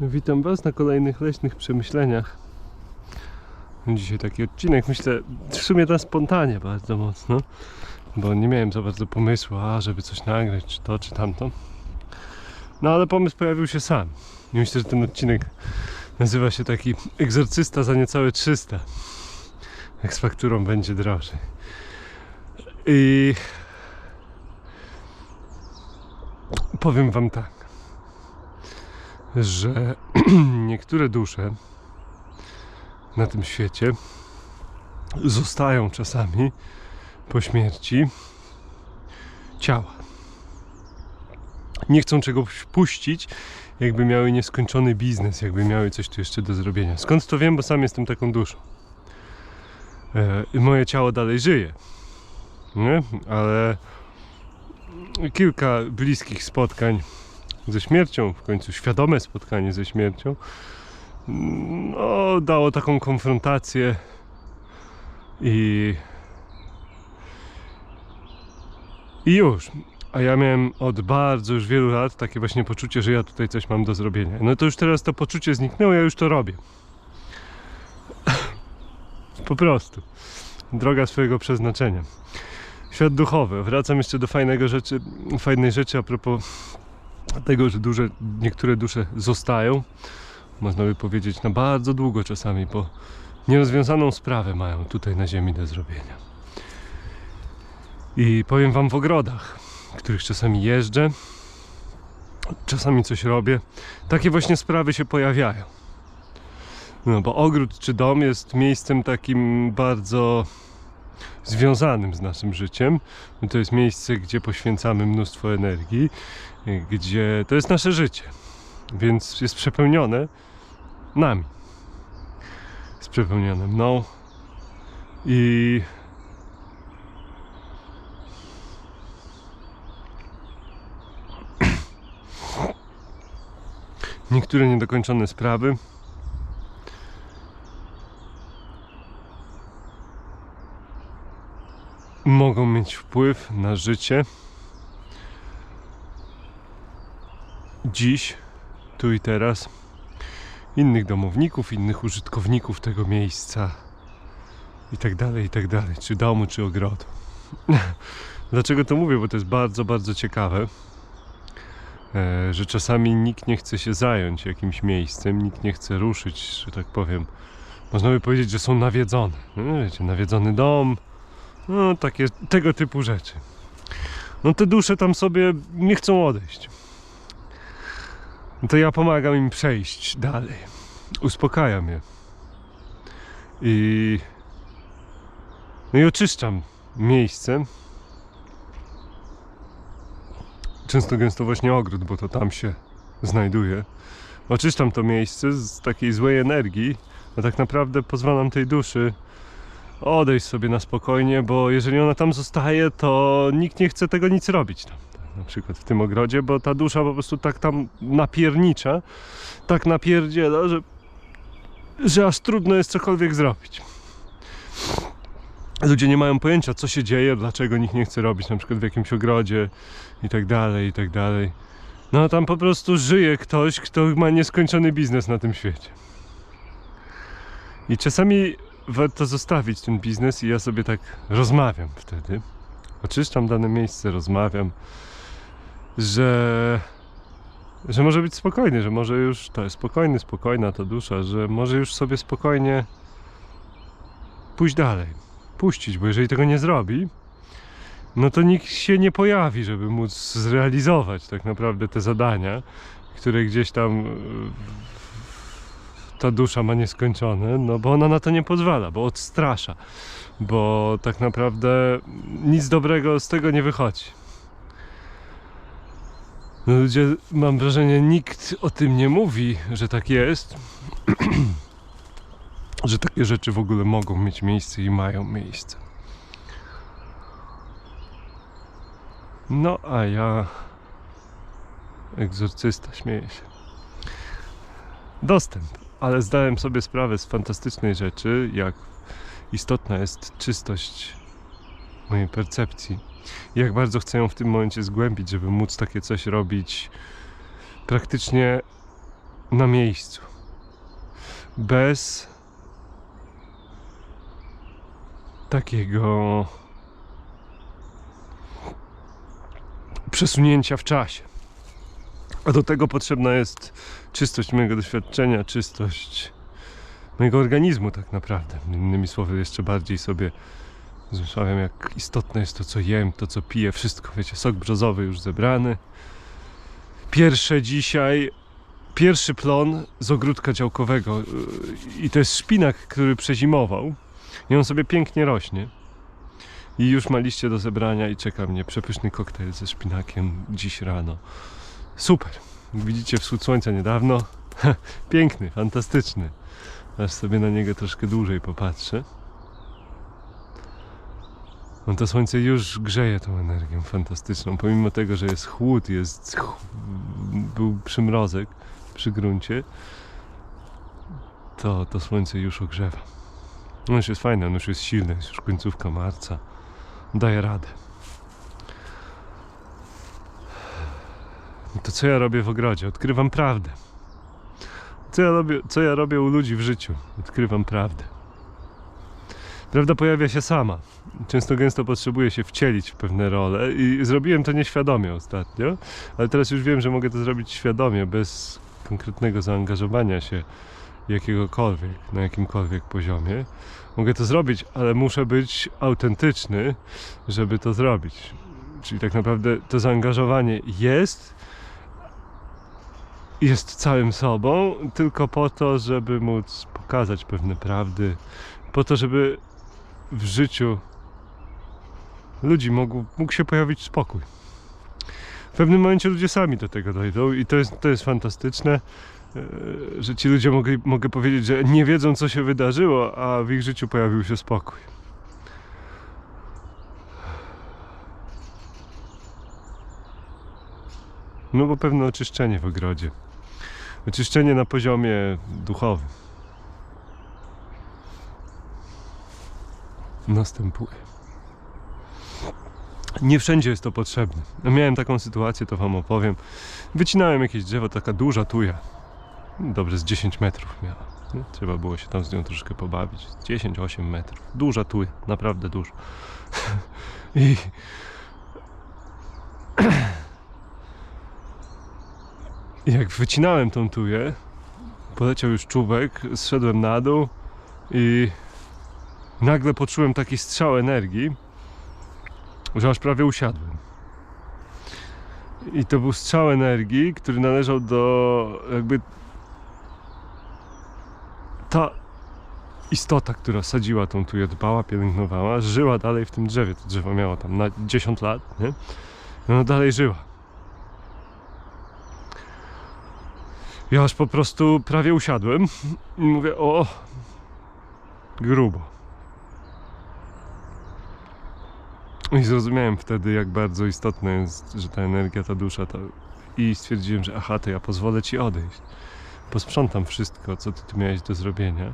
Witam Was na kolejnych leśnych przemyśleniach. Dzisiaj taki odcinek, myślę, w sumie na spontanie bardzo mocno, bo nie miałem za bardzo pomysłu, a żeby coś nagrać, czy to, czy tamto. No ale pomysł pojawił się sam. I myślę, że ten odcinek nazywa się taki Egzorcysta za niecałe 300. Jak z fakturą będzie drożej. I powiem Wam tak że niektóre dusze na tym świecie zostają czasami po śmierci ciała. Nie chcą czegoś puścić, jakby miały nieskończony biznes, jakby miały coś tu jeszcze do zrobienia. Skąd to wiem, bo sam jestem taką duszą. E, moje ciało dalej żyje. Nie? Ale kilka bliskich spotkań ze śmiercią, w końcu świadome spotkanie ze śmiercią, no, dało taką konfrontację i i już. A ja miałem od bardzo już wielu lat takie właśnie poczucie, że ja tutaj coś mam do zrobienia. No to już teraz to poczucie zniknęło, ja już to robię. po prostu. Droga swojego przeznaczenia. Świat duchowy. Wracam jeszcze do fajnego rzeczy, fajnej rzeczy a propos tego, że duże, niektóre dusze zostają, można by powiedzieć, na bardzo długo czasami, bo nierozwiązaną sprawę mają tutaj na ziemi do zrobienia. I powiem wam w ogrodach, w których czasami jeżdżę, czasami coś robię, takie właśnie sprawy się pojawiają. No bo ogród czy dom jest miejscem takim bardzo związanym z naszym życiem. To jest miejsce, gdzie poświęcamy mnóstwo energii, gdzie to jest nasze życie, więc jest przepełnione nami. Jest przepełnione mną i niektóre niedokończone sprawy mogą mieć wpływ na życie dziś, tu i teraz innych domowników, innych użytkowników tego miejsca i tak dalej, i tak dalej, czy domu, czy ogrodu. Dlaczego to mówię? Bo to jest bardzo, bardzo ciekawe, e, że czasami nikt nie chce się zająć jakimś miejscem, nikt nie chce ruszyć, że tak powiem. Można by powiedzieć, że są nawiedzone. No, wiecie, nawiedzony dom, no takie, tego typu rzeczy. No te dusze tam sobie nie chcą odejść. No to ja pomagam im przejść dalej. Uspokajam je. I. No i oczyszczam miejsce. Często gęsto właśnie ogród, bo to tam się znajduje. Oczyszczam to miejsce z takiej złej energii, a tak naprawdę pozwalam tej duszy odejść sobie na spokojnie, bo jeżeli ona tam zostaje, to nikt nie chce tego nic robić tam. Na przykład w tym ogrodzie, bo ta dusza po prostu tak tam napiernicza, tak napierdziela, że, że aż trudno jest cokolwiek zrobić. Ludzie nie mają pojęcia, co się dzieje, dlaczego nikt nie chce robić, na przykład w jakimś ogrodzie i tak dalej, i tak dalej. No tam po prostu żyje ktoś, kto ma nieskończony biznes na tym świecie. I czasami warto zostawić ten biznes i ja sobie tak rozmawiam wtedy. Oczyszczam dane miejsce, rozmawiam, że, że może być spokojny, że może już to jest spokojny, spokojna ta dusza, że może już sobie spokojnie pójść dalej, puścić, bo jeżeli tego nie zrobi, no to nikt się nie pojawi, żeby móc zrealizować tak naprawdę te zadania, które gdzieś tam ta dusza ma nieskończone, no bo ona na to nie pozwala, bo odstrasza, bo tak naprawdę nic dobrego z tego nie wychodzi. No ludzie, mam wrażenie, nikt o tym nie mówi, że tak jest, że takie rzeczy w ogóle mogą mieć miejsce i mają miejsce. No a ja, egzorcysta, śmieję się. Dostęp ale zdałem sobie sprawę z fantastycznej rzeczy, jak istotna jest czystość mojej percepcji. Jak bardzo chcę ją w tym momencie zgłębić, żeby móc takie coś robić praktycznie na miejscu. Bez takiego przesunięcia w czasie. A do tego potrzebna jest czystość mojego doświadczenia, czystość mojego organizmu, tak naprawdę. Innymi słowy, jeszcze bardziej sobie zmyślałem, jak istotne jest to, co jem, to, co piję, wszystko. Wiecie, sok brzozowy już zebrany. Pierwsze dzisiaj, pierwszy plon z ogródka działkowego. Yy, I to jest szpinak, który przezimował. I on sobie pięknie rośnie. I już ma liście do zebrania i czeka mnie przepyszny koktajl ze szpinakiem dziś rano. Super. Widzicie wschód słońca niedawno. Piękny, fantastyczny. Aż sobie na niego troszkę dłużej popatrzę. No to słońce już grzeje tą energią fantastyczną. Pomimo tego, że jest chłód, jest ch... był przymrozek przy gruncie, to to słońce już ogrzewa. No już jest fajne, on już jest silny, jest już końcówka marca. Daje radę. To co ja robię w ogrodzie? Odkrywam prawdę. Co ja robię, co ja robię u ludzi w życiu? Odkrywam prawdę. Prawda pojawia się sama. Często gęsto potrzebuję się wcielić w pewne role i zrobiłem to nieświadomie ostatnio, ale teraz już wiem, że mogę to zrobić świadomie, bez konkretnego zaangażowania się jakiegokolwiek, na jakimkolwiek poziomie. Mogę to zrobić, ale muszę być autentyczny, żeby to zrobić. Czyli tak naprawdę to zaangażowanie jest, jest całym sobą, tylko po to, żeby móc pokazać pewne prawdy, po to, żeby w życiu ludzi mógł, mógł się pojawić spokój. W pewnym momencie ludzie sami do tego dojdą i to jest, to jest fantastyczne, e, że ci ludzie mogli, mogę powiedzieć, że nie wiedzą co się wydarzyło, a w ich życiu pojawił się spokój. No bo pewne oczyszczenie w ogrodzie. Oczyszczenie na poziomie duchowym. Następuje. Nie wszędzie jest to potrzebne. Miałem taką sytuację, to wam opowiem. Wycinałem jakieś drzewo, taka duża tuja. Dobrze, z 10 metrów miała. Trzeba było się tam z nią troszkę pobawić. 10-8 metrów. Duża tuja, naprawdę duża. I jak wycinałem tą tuję, poleciał już czubek, zszedłem na dół i nagle poczułem taki strzał energii, że aż prawie usiadłem. I to był strzał energii, który należał do jakby ta istota, która sadziła tą tuję, dbała, pielęgnowała, żyła dalej w tym drzewie. To drzewo miało tam na 10 lat, nie? I ono dalej żyła. Ja aż po prostu prawie usiadłem i mówię, o, grubo. I zrozumiałem wtedy, jak bardzo istotne jest, że ta energia, ta dusza, i stwierdziłem, że aha, to ja pozwolę ci odejść. Posprzątam wszystko, co ty tu miałeś do zrobienia.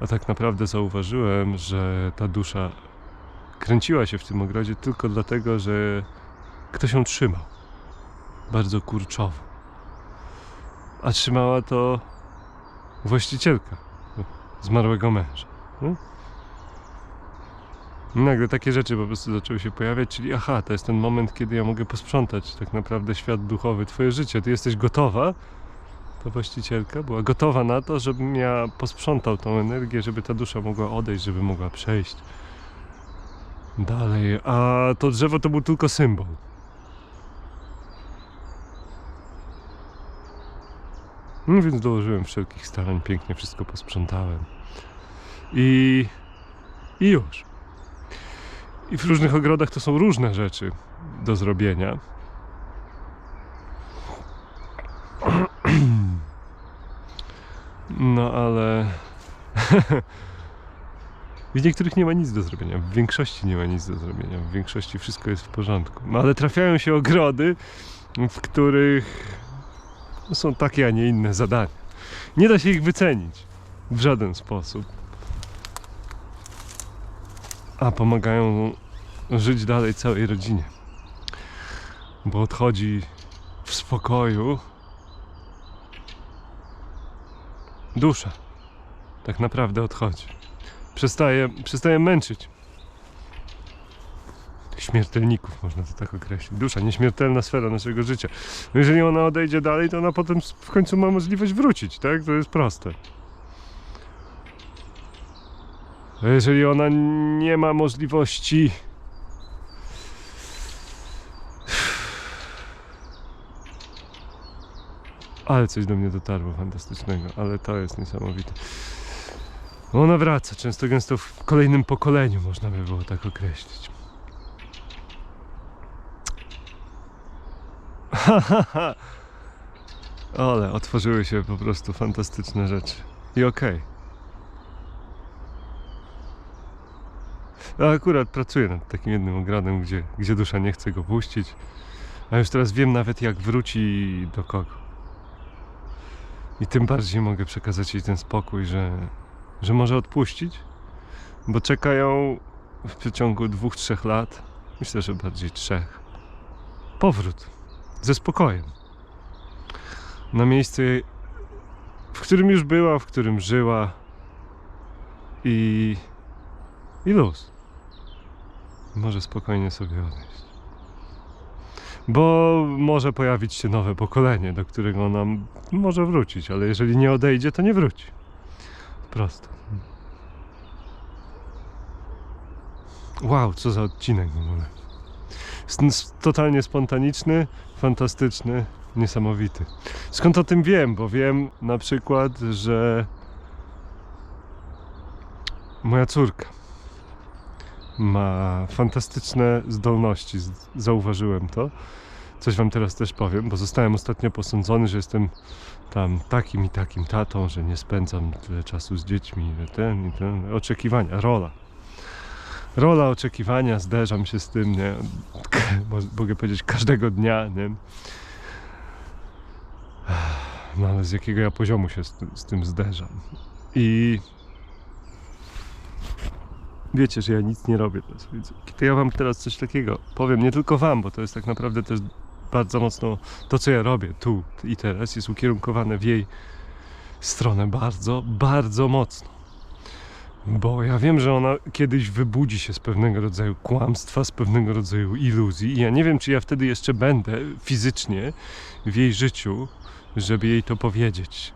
A tak naprawdę zauważyłem, że ta dusza kręciła się w tym ogrodzie tylko dlatego, że ktoś ją trzymał. Bardzo kurczowo a trzymała to właścicielka zmarłego męża. Nie? I Nagle takie rzeczy po prostu zaczęły się pojawiać, czyli aha, to jest ten moment, kiedy ja mogę posprzątać tak naprawdę świat duchowy, twoje życie. Ty jesteś gotowa, ta właścicielka była gotowa na to, żebym ja posprzątał tą energię, żeby ta dusza mogła odejść, żeby mogła przejść dalej. A to drzewo to był tylko symbol. No więc dołożyłem wszelkich starań, pięknie wszystko posprzątałem. I, I już. I w różnych ogrodach to są różne rzeczy do zrobienia. No ale. W niektórych nie ma nic do zrobienia, w większości nie ma nic do zrobienia, w większości wszystko jest w porządku. No ale trafiają się ogrody, w których są takie, a nie inne zadania. Nie da się ich wycenić w żaden sposób. A pomagają żyć dalej całej rodzinie. Bo odchodzi w spokoju dusza tak naprawdę odchodzi. Przestaje, przestaje męczyć. Śmiertelników, można to tak określić. Dusza, nieśmiertelna sfera naszego życia. No jeżeli ona odejdzie dalej, to ona potem w końcu ma możliwość wrócić, tak? To jest proste. A jeżeli ona nie ma możliwości Ale coś do mnie dotarło fantastycznego, ale to jest niesamowite. Ona wraca, często gęsto w kolejnym pokoleniu, można by było tak określić. Ale otworzyły się po prostu fantastyczne rzeczy. I okej. Ja akurat pracuję nad takim jednym ogrodem, gdzie, gdzie dusza nie chce go puścić. A już teraz wiem nawet jak wróci do kogo. I tym bardziej mogę przekazać jej ten spokój, że, że może odpuścić, bo czekają w przeciągu dwóch, trzech lat, myślę, że bardziej trzech, powrót ze spokojem na miejsce, w którym już była, w którym żyła i, i luz. Może spokojnie sobie odejść. Bo może pojawić się nowe pokolenie, do którego ona może wrócić, ale jeżeli nie odejdzie, to nie wróci. Prosto. Wow, co za odcinek w ogóle. Totalnie spontaniczny, fantastyczny, niesamowity. Skąd o tym wiem? Bo wiem na przykład, że moja córka ma fantastyczne zdolności. Zauważyłem to. Coś wam teraz też powiem, bo zostałem ostatnio posądzony, że jestem tam takim i takim tatą, że nie spędzam tyle czasu z dziećmi, ten i ten. Oczekiwania, rola. Rola oczekiwania, zderzam się z tym, nie? Mo- Mogę powiedzieć każdego dnia, nie? No ale z jakiego ja poziomu się z, tym- z tym zderzam? I wiecie, że ja nic nie robię córki. To ja wam teraz coś takiego powiem, nie tylko wam, bo to jest tak naprawdę też bardzo mocno to, co ja robię tu i teraz jest ukierunkowane w jej stronę bardzo, bardzo mocno. Bo ja wiem, że ona kiedyś wybudzi się z pewnego rodzaju kłamstwa, z pewnego rodzaju iluzji i ja nie wiem, czy ja wtedy jeszcze będę fizycznie w jej życiu, żeby jej to powiedzieć.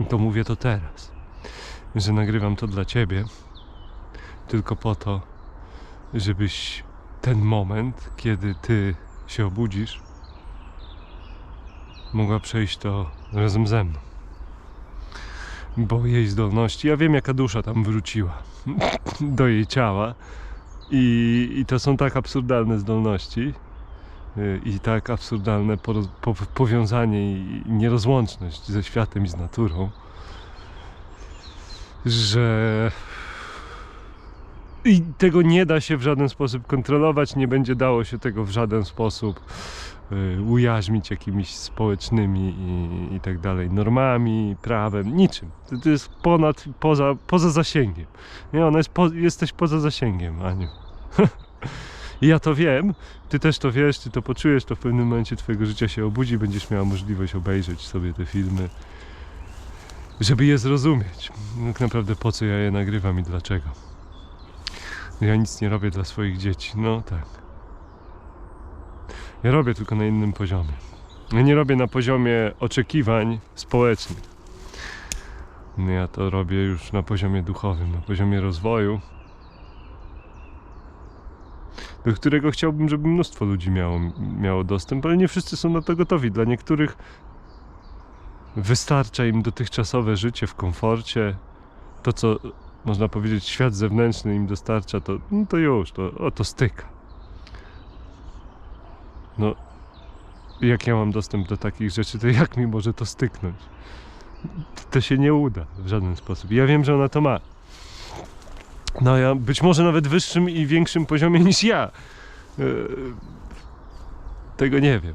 I to mówię to teraz, że nagrywam to dla ciebie, tylko po to, żebyś ten moment, kiedy ty się obudzisz, mogła przejść to razem ze mną. Bo jej zdolności, ja wiem jaka dusza tam wróciła do jej ciała. I, i to są tak absurdalne zdolności y, i tak absurdalne powiązanie i nierozłączność ze światem i z naturą, że i tego nie da się w żaden sposób kontrolować, nie będzie dało się tego w żaden sposób y, ujarzmić jakimiś społecznymi i, i tak dalej normami, prawem, niczym. To, to jest ponad, poza, poza zasięgiem. Nie, ona jest po, jesteś poza zasięgiem, Aniu. Ja to wiem, ty też to wiesz, ty to poczujesz, to w pewnym momencie twojego życia się obudzi, będziesz miała możliwość obejrzeć sobie te filmy, żeby je zrozumieć. Tak naprawdę po co ja je nagrywam i dlaczego. Ja nic nie robię dla swoich dzieci. No tak. Ja robię tylko na innym poziomie. Ja nie robię na poziomie oczekiwań społecznych. No Ja to robię już na poziomie duchowym, na poziomie rozwoju, do którego chciałbym, żeby mnóstwo ludzi miało, miało dostęp, ale nie wszyscy są na to gotowi. Dla niektórych wystarcza im dotychczasowe życie w komforcie, to co można powiedzieć, świat zewnętrzny im dostarcza, to, no to już, to, o, to styka. No, jak ja mam dostęp do takich rzeczy, to jak mi może to styknąć? To się nie uda w żaden sposób. Ja wiem, że ona to ma. No ja być może nawet wyższym i większym poziomie niż ja. Yy, Tego nie wiem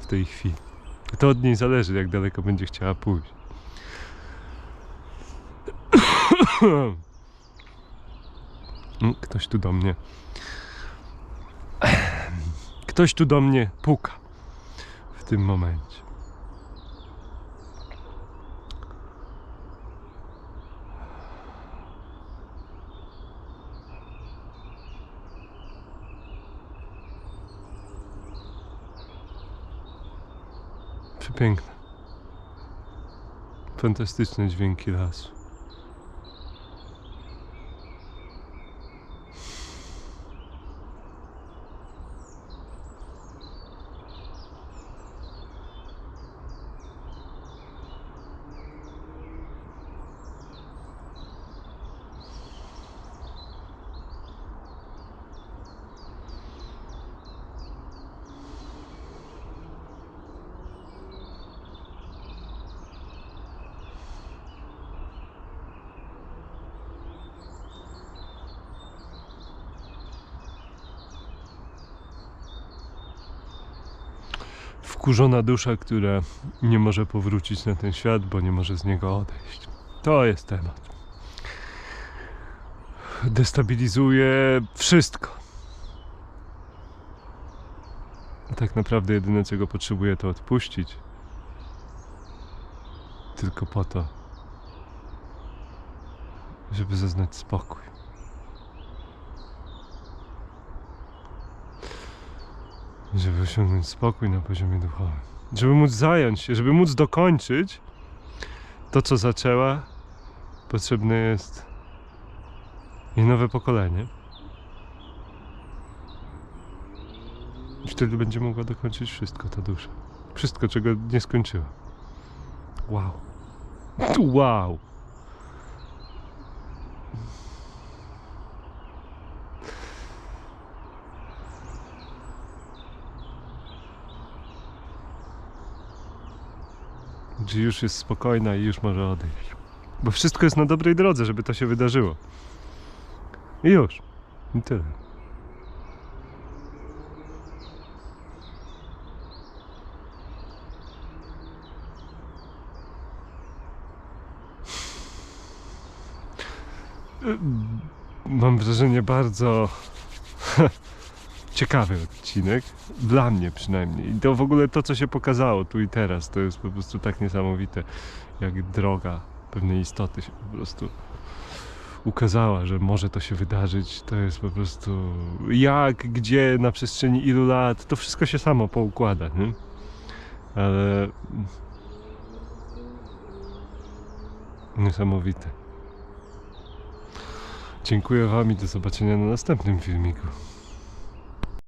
w tej chwili. To od niej zależy, jak daleko będzie chciała pójść. Mm, ktoś tu do mnie. Ktoś tu do mnie puka w tym momencie. Przepiękne. Fantastyczne dźwięki lasu. Wkurzona dusza, która nie może powrócić na ten świat, bo nie może z niego odejść. To jest temat. Destabilizuje wszystko. Tak naprawdę jedyne czego potrzebuje to odpuścić. Tylko po to, żeby zaznać spokój. Żeby osiągnąć spokój na poziomie duchowym. Żeby móc zająć się, żeby móc dokończyć to, co zaczęła, potrzebne jest jej nowe pokolenie. I wtedy będzie mogła dokończyć wszystko, ta dusza. Wszystko, czego nie skończyła. Wow. Wow. Czy już jest spokojna i już może odejść. Bo wszystko jest na dobrej drodze, żeby to się wydarzyło. I już. I tyle. Mam wrażenie bardzo ciekawy odcinek. Dla mnie przynajmniej. I to w ogóle to, co się pokazało tu i teraz, to jest po prostu tak niesamowite, jak droga pewnej istoty się po prostu ukazała, że może to się wydarzyć. To jest po prostu jak, gdzie, na przestrzeni ilu lat, to wszystko się samo poukłada, nie? Ale niesamowite. Dziękuję Wam i do zobaczenia na następnym filmiku.